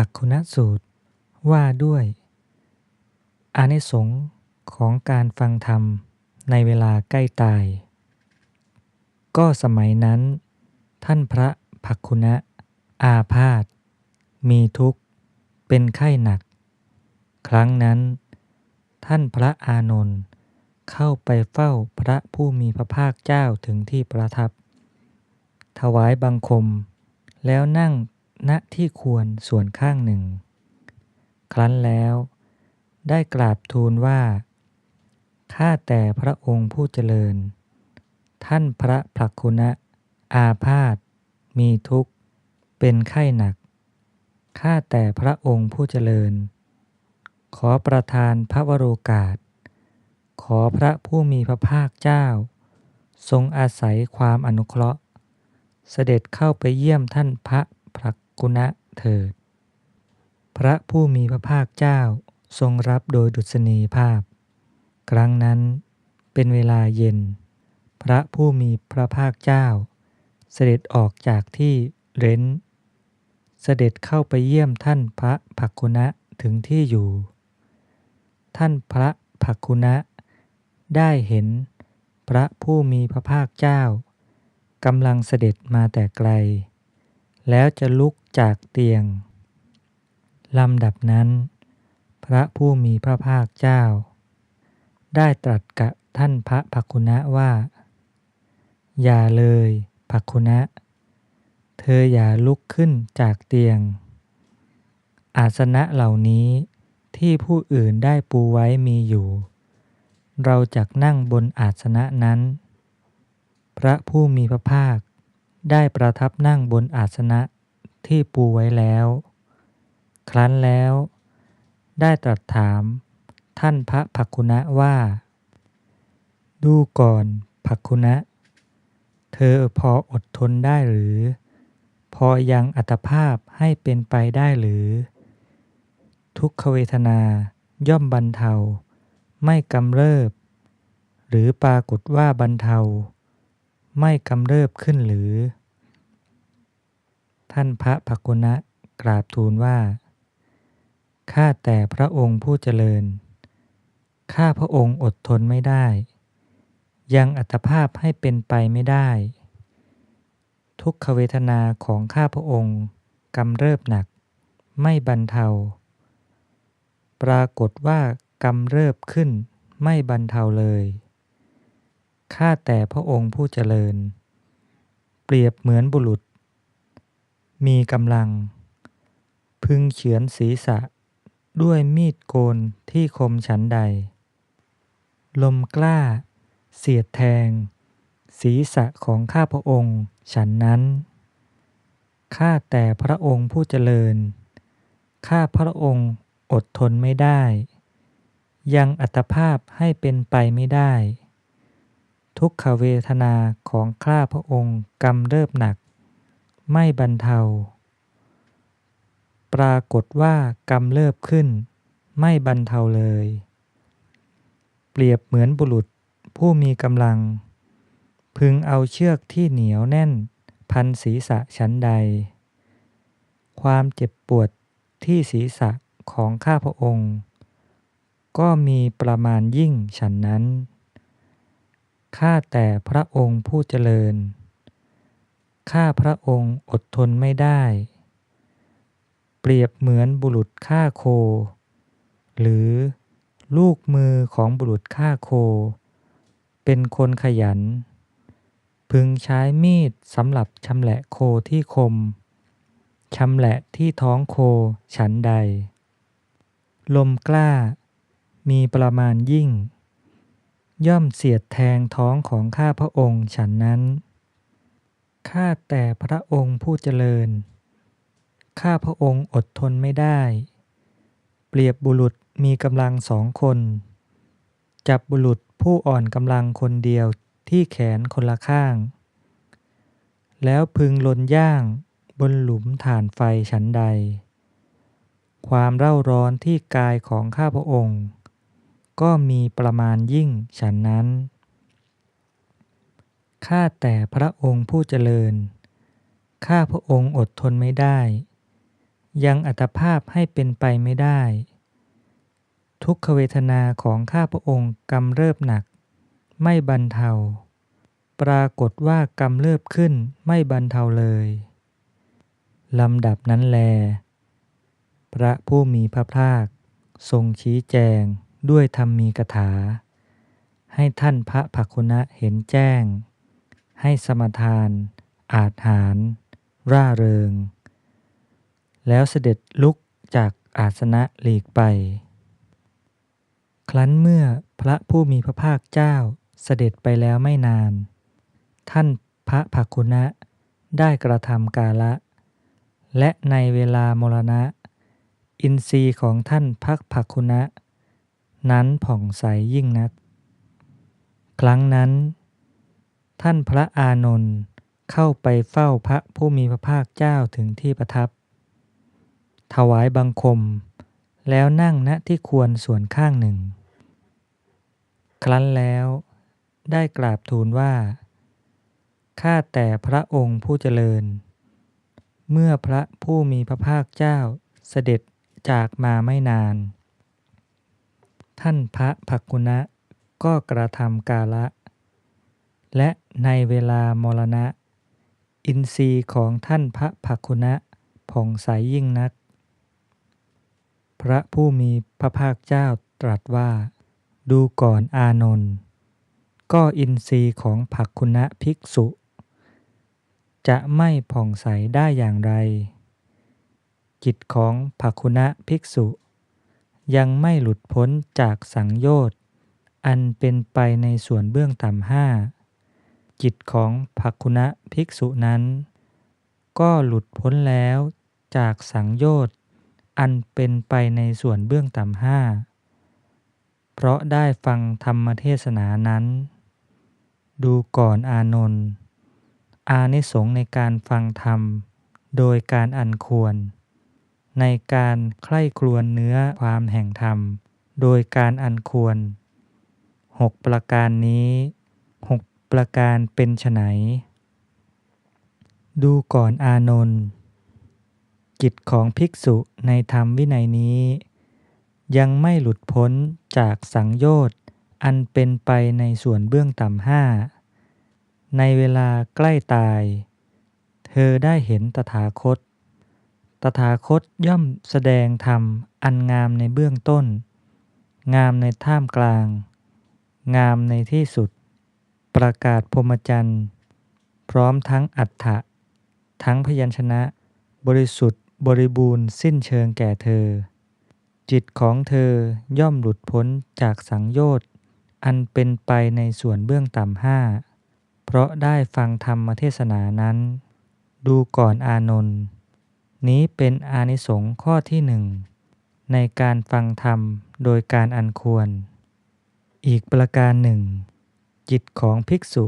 ผักคุณสูตร ว่าด้วย อานิสงส์ของการฟังธรรมในเวลาใกล้ตาย ก็สมัยนั้น ท่านพระผักคุณะอาพาธมีทุกข์ เป็นไข้หนัก ครั้งนั้น ท่านพระอานนท์เข้าไปเฝ้าพระผู้มีพระภาคเจ้าถึงที่ประทับ ถวายบังคม แล้วนั่ง ณที่ควรส่วนข้างหนึ่ง ครั้นแล้ว ได้กราบทูลว่า ข้าแต่พระองค์ผู้เจริญ ท่านพระพลักคุณะ อาพาธมีทุกข์ เป็นไข้หนัก ข้าแต่พระองค์ผู้เจริญ ขอประทานพระวโรกาส ขอพระผู้มีพระภาคเจ้า ทรงอาศัยความอนุเคราะห์ เสด็จเข้าไปเยี่ยมท่านพระพลัก กุณะเถิด พระผู้มีพระภาคเจ้าทรงรับโดยดุษณีภาพ ครั้งนั้นเป็นเวลาเย็น พระผู้มีพระภาคเจ้า เสด็จออกจากที่เร้น เสด็จเข้าไปเยี่ยมท่านพระภักคุณะถึงที่อยู่ ท่านพระภักคุณะ ได้เห็นพระผู้มีพระภาคเจ้ากำลังเสด็จมาแต่ไกล แล้วจะลุก จากเตียง ลำดับนั้น พระผู้มีพระภาคเจ้า ได้ตรัสกับท่านพระภักคุณะว่า อย่าเลยภักคุณะ เธออย่าลุกขึ้นจากเตียง อาสนะเหล่านี้ที่ผู้อื่นได้ปูไว้มีอยู่ เราจักนั่งบนอาสนะนั้น พระผู้มีพระภาคได้ประทับนั่งบนอาสนะ ที่ปูไว้แล้ว ครั้นแล้ว ได้ตรัสถามท่านพระภักคุณะว่า ดูก่อนภักคุณะ เธอพออดทนได้หรือ พอยังอัตภาพให้เป็นไปได้หรือ ทุกขเวทนาย่อมบรรเทา ไม่กำเริบ หรือปรากฏว่าบรรเทา ไม่กำเริบขึ้นหรือ ท่านพระภักคุณะกราบทูลว่า ข้าแต่พระองค์ผู้เจริญ ข้าพระองค์อดทนไม่ได้ ยังอัตภาพให้เป็นไปไม่ได้ ทุกขเวทนาของข้าพระองค์กำเริบหนัก ไม่บรรเทา ปรากฏว่ากำเริบขึ้นไม่บรรเทาเลย ข้าแต่พระองค์ผู้เจริญ เปรียบเหมือนบุรุษ มีกำลัง พึงเฉือนศีรษะ ด้วยมีดโกนที่คมฉันใด ลมกล้า เสียดแทง ศีรษะของข้าพระองค์ฉันนั้น ข้าแต่พระองค์ผู้เจริญ ข้าพระองค์อดทนไม่ได้ ยังอัตภาพให้เป็นไปไม่ได้ ทุกขเวทนาของข้าพระองค์กำเริบหนัก ไม่บรรเทา ปรากฏว่ากำเริบขึ้น ไม่บรรเทาเลย เปรียบเหมือนบุรุษผู้มีกำลัง พึงเอาเชือกที่เหนียวแน่น พันศีรษะชั้นใด ความเจ็บปวดที่ศีรษะของข้าพระองค์ ก็มีประมาณยิ่งฉันนั้น ข้าแต่พระองค์ผู้เจริญ ข้าพระองค์อดทนไม่ได้ เปรียบเหมือนบุรุษฆ่าโค หรือลูกมือของบุรุษฆ่าโค เป็นคนขยัน พึงใช้มีดสำหรับชำแหละโคที่คมชำแหละที่ท้องโคฉันใด ลมกล้า มีประมาณยิ่ง ย่อมเสียดแทงท้องของข้าพระองค์ฉันนั้น ข้าแต่พระองค์ผู้เจริญ ข้าพระองค์อดทนไม่ได้ เปรียบบุรุษมีกำลังสองคน จับบุรุษผู้อ่อนกำลังคนเดียวที่แขนคนละข้าง แล้วพึงลนย่างบนหลุมถ่านไฟฉันใด ความเร่าร้อนที่กายของข้าพระองค์ ก็มีประมาณยิ่งฉันนั้น ข้าแต่พระองค์ผู้เจริญ ข้าพระองค์อดทนไม่ได้ ยังอัตภาพให้เป็นไปไม่ได้ ทุกขเวทนาของข้าพระองค์กำเริบหนัก ไม่บรรเทา ปรากฏว่ากำเริบขึ้นไม่บรรเทาเลยลำดับนั้นแล พระผู้มีพระภาค ทรงชี้แจงด้วยธรรมมีกถา ให้ท่านพระภักุณะเห็นแจ้ง ให้สมทาน อาจหาร ร่าเริง แล้วเสด็จลุกจากอาสนะหลีกไป ครั้นเมื่อพระผู้มีพระภาคเจ้าเสด็จไปแล้วไม่นาน ท่านพระภักุณะได้กระทำกาละ และในเวลามรณะ อินทรีย์ของท่านพักภักคุณะ นั้นผ่องใสยิ่งนัก ครั้งนั้น ท่านพระอานนท์เข้าไปเฝ้าพระผู้มีพระภาคเจ้าถึงที่ประทับ ถวายบังคม แล้วนั่งณที่ควรส่วนข้างหนึ่ง ครั้นแล้วได้กราบทูลว่า ข้าแต่พระองค์ผู้เจริญ เมื่อพระผู้มีพระภาคเจ้าเสด็จจากมาไม่นาน ท่านพระภักุณะก็กระทำกาละ และในเวลามรณะ อินทรีย์ของท่านพระภักกุณะผ่องใสยยิ่งนัก พระผู้มีพระภาคเจ้าตรัสว่า ดูก่อนอานนท์ก็อินทรีย์ของภักกุณะภิกษุ จะไม่ผ่องใสได้อย่างไร จิตของภักกุณะภิกษุ ยังไม่หลุดพ้นจากสังโยชน์อันเป็นไปในส่วนเบื้องต่ำห้า จิตของภักกุณะภิกษุนั้น ก็หลุดพ้นแล้วจากสังโยชน์อันเป็นไปในส่วนเบื้องต่ำห้า เพราะได้ฟังธรรมเทศนานั้น ดูก่อนอานนท์อานิสงในการฟังธรรม โดยการอันควร ในการใคร่ครวญเนื้อความแห่งธรรม โดยการอันควรหกประการนี้หก ประการเป็นไฉนดูก่อนอานนท์จิตของภิกษุในธรรมวินัยนี้ ยังไม่หลุดพ้นจากสังโยชน์อันเป็นไปในส่วนเบื้องต่ำห้า ในเวลาใกล้ตาย เธอได้เห็นตถาคต ตถาคตย่อมแสดงธรรมอันงามในเบื้องต้น งามในท่ามกลาง งามในที่สุด ประกาศพรหมจรรย์พร้อมทั้งอัฏฐะทั้งพยัญชนะ บริสุทธิ์บริบูรณ์สิ้นเชิงแก่เธอ จิตของเธอย่อมหลุดพ้นจากสังโยชน์อันเป็นไปในส่วนเบื้องต่ำห้า เพราะได้ฟังธรรมเทศนานั้น ดูก่อนอานนท์นี้เป็นอานิสงส์ข้อที่หนึ่งในการฟังธรรมโดยการอันควร อีกประการหนึ่ง จิตของภิกษุ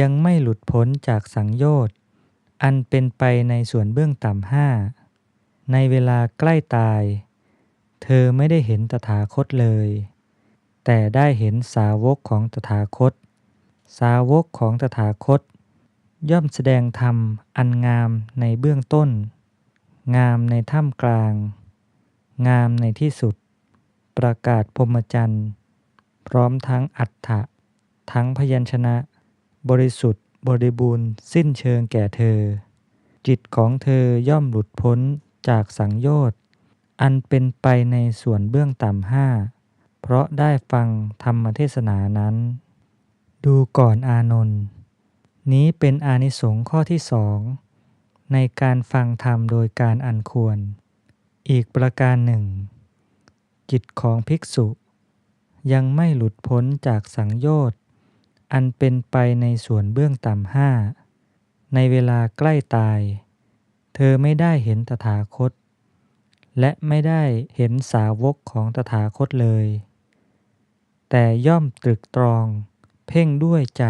ยังไม่หลุดพ้นจากสังโยชน์ อันเป็นไปในส่วนเบื้องต่ำห้า ในเวลาใกล้ตาย เธอไม่ได้เห็นตถาคตเลย แต่ได้เห็นสาวกของตถาคต สาวกของตถาคต ย่อมแสดงธรรมอันงามในเบื้องต้น งามในท่ามกลาง งามในที่สุด ประกาศพรหมจรรย์พร้อมทั้งอัฏฐะ ทั้งพยัญชนะ บริสุทธิ์บริบูรณ์สิ้นเชิงแก่เธอ จิตของเธอย่อมหลุดพ้นจากสังโยชน์อันเป็นไปในส่วนเบื้องต่ำห้า เพราะได้ฟังธรรมเทศนานั้น ดูก่อนอานนท์นี้เป็นอานิสงส์ข้อที่สอง ในการฟังธรรมโดยการอันควร อีกประการหนึ่ง จิตของภิกษุ ยังไม่หลุดพ้นจากสังโยชน์ อันเป็นไปในส่วนเบื้องต่ำห้า ในเวลาใกล้ตาย เธอไม่ได้เห็นตถาคต และไม่ได้เห็นสาวกของตถาคตเลย แต่ย่อมตรึกตรอง เพ่งด้วยใจ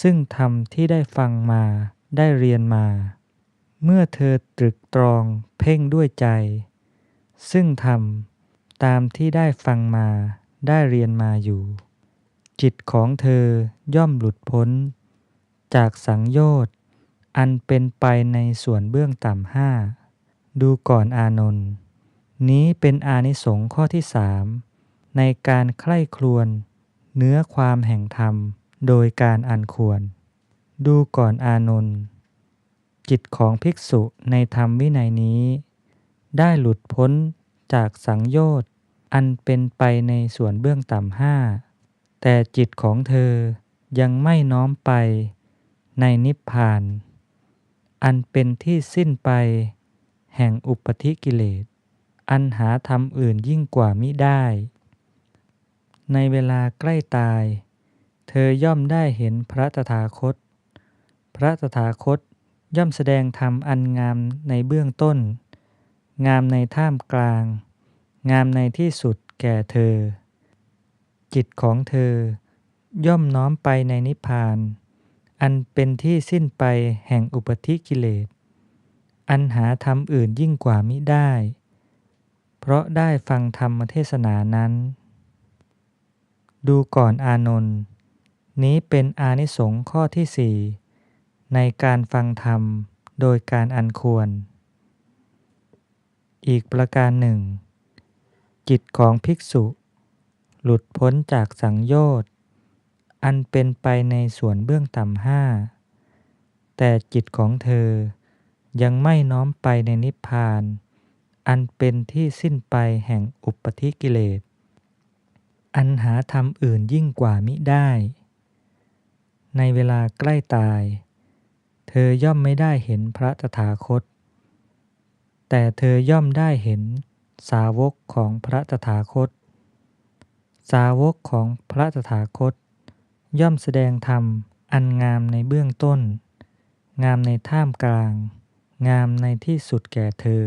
ซึ่งธรรมที่ได้ฟังมาได้เรียนมา เมื่อเธอตรึกตรอง เพ่งด้วยใจ ซึ่งธรรมตามที่ได้ฟังมาได้เรียนมาอยู่ จิตของเธอย่อมหลุดพ้น จากสังโยชน์อันเป็นไปในส่วนเบื้องต่ำห้า ดูก่อนอานนท์นี้เป็นอานิสงส์ข้อที่สามในการใคร่ครวญเนื้อความแห่งธรรมโดยการอันควร ดูก่อนอานนท์จิตของภิกษุในธรรมวินัยนี้ ได้หลุดพ้นจากสังโยชน์อันเป็นไปในส่วนเบื้องต่ำห้า แต่จิตของเธอยังไม่น้อมไปในนิพพาน อันเป็นที่สิ้นไปแห่งอุปธิกิเลส อันหาธรรมอื่นยิ่งกว่ามิได้ ในเวลาใกล้ตาย เธอย่อมได้เห็นพระตถาคต พระตถาคตย่อมแสดงธรรมอันงามในเบื้องต้น งามในท่ามกลาง งามในที่สุดแก่เธอ จิตของเธอย่อมน้อมไปในนิพพาน อันเป็นที่สิ้นไปแห่งอุปธิกิเลส อันหาธรรมอื่นยิ่งกว่ามิได้ เพราะได้ฟังธรรมเทศนานั้น ดูก่อนอานนท์นี้เป็นอานิสงส์ข้อที่สี่ในการฟังธรรมโดยการอันควร อีกประการหนึ่ง จิตของภิกษุ หลุดพ้นจากสังโยชน์ อันเป็นไปในส่วนเบื้องต่ำห้า แต่จิตของเธอยังไม่น้อมไปในนิพพาน อันเป็นที่สิ้นไปแห่งอุปธิกิเลส อันหาธรรมอื่นยิ่งกว่ามิได้ ในเวลาใกล้ตาย เธอย่อมไม่ได้เห็นพระตถาคต แต่เธอย่อมได้เห็นสาวกของพระตถาคต สาวกของพระตถาคต ย่อมแสดงธรรมอันงามในเบื้องต้น งามในท่ามกลาง งามในที่สุดแก่เธอ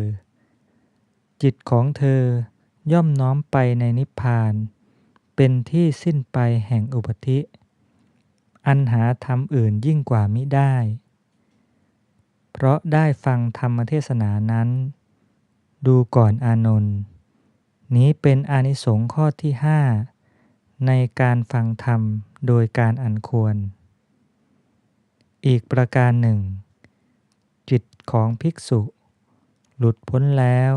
จิตของเธอย่อมน้อมไปในนิพพาน เป็นที่สิ้นไปแห่งอุปธิ อันหาธรรมอื่นยิ่งกว่ามิได้ เพราะได้ฟังธรรมเทศนานั้น ดูก่อนอานนท์ นี้เป็นอานิสงส์ข้อที่ห้าในการฟังธรรมโดยการอันควร อีกประการหนึ่ง จิตของภิกษุ หลุดพ้นแล้ว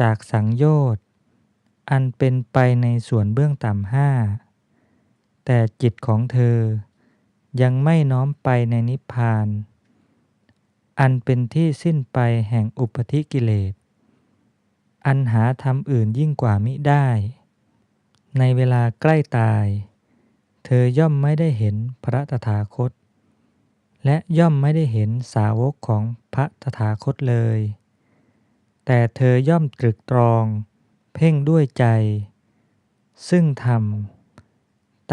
จากสังโยชน์ อันเป็นไปในส่วนเบื้องต่ำห้า แต่จิตของเธอยังไม่น้อมไปในนิพพาน อันเป็นที่สิ้นไปแห่งอุปธิกิเลส อันหาธรรมอื่นยิ่งกว่ามิได้ ในเวลาใกล้ตาย เธอย่อมไม่ได้เห็นพระตถาคต และย่อมไม่ได้เห็นสาวกของพระตถาคตเลย แต่เธอย่อมตรึกตรอง เพ่งด้วยใจ ซึ่งธรรม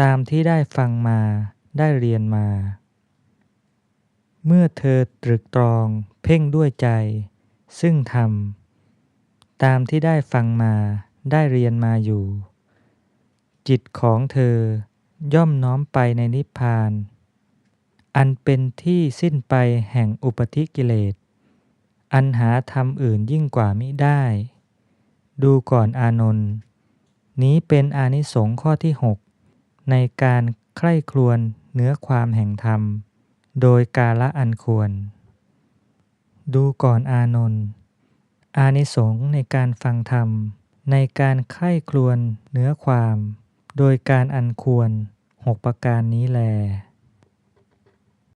ตามที่ได้ฟังมาได้เรียนมา เมื่อเธอตรึกตรองเพ่งด้วยใจ ซึ่งธรรม ตามที่ได้ฟังมาได้เรียนมาอยู่ จิตของเธอย่อมน้อมไปในนิพพาน อันเป็นที่สิ้นไปแห่งอุปธิกิเลส อันหาธรรมอื่นยิ่งกว่ามิได้ ดูก่อนอานนท์นี้เป็นอานิสงส์ข้อที่หกในการใคร่ครวญเนื้อความแห่งธรรม โดยกาละอันควร ดูก่อนอานนท์ อานิสงส์ในการฟังธรรม ในการใคร่ครวนเนื้อความ โดยการอันควรหกประการนี้แล